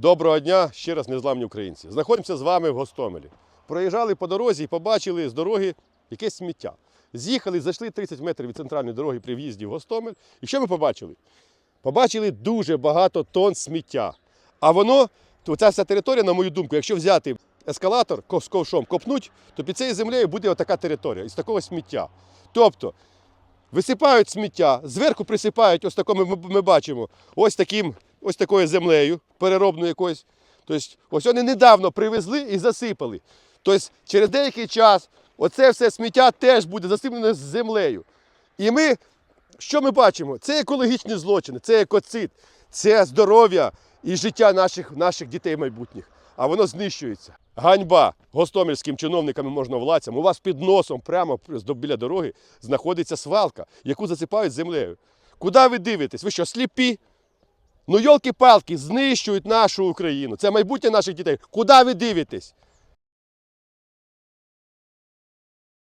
Доброго дня, ще раз незламні українці. Знаходимося з вами в Гостомелі. Проїжджали по дорозі і побачили з дороги якесь сміття. З'їхали, зайшли 30 метрів від центральної дороги при в'їзді в Гостомель. І що ми побачили? Побачили дуже багато тонн сміття. А воно, ця вся територія, на мою думку, якщо взяти ескалатор з ковшом копнуть, то під цією землею буде отака територія із такого сміття. Тобто висипають сміття, зверху присипають, ось такому ми, ми бачимо, ось таким, ось такою землею, переробною якоюсь. Тобто, ось вони недавно привезли і засипали. Тобто, через деякий час оце все сміття теж буде засиплене з землею. І ми, що ми бачимо? Це екологічні злочини, це екоцид, це здоров'я і життя наших, наших дітей майбутніх. А воно знищується. Ганьба гостомельським чиновникам і можновладцям. У вас під носом, прямо біля дороги, знаходиться свалка, яку засипають землею. Куди ви дивитесь? Ви що, сліпі? Ну, йолки-палки, знищують нашу Україну. Це майбутнє наших дітей. Куди ви дивитесь?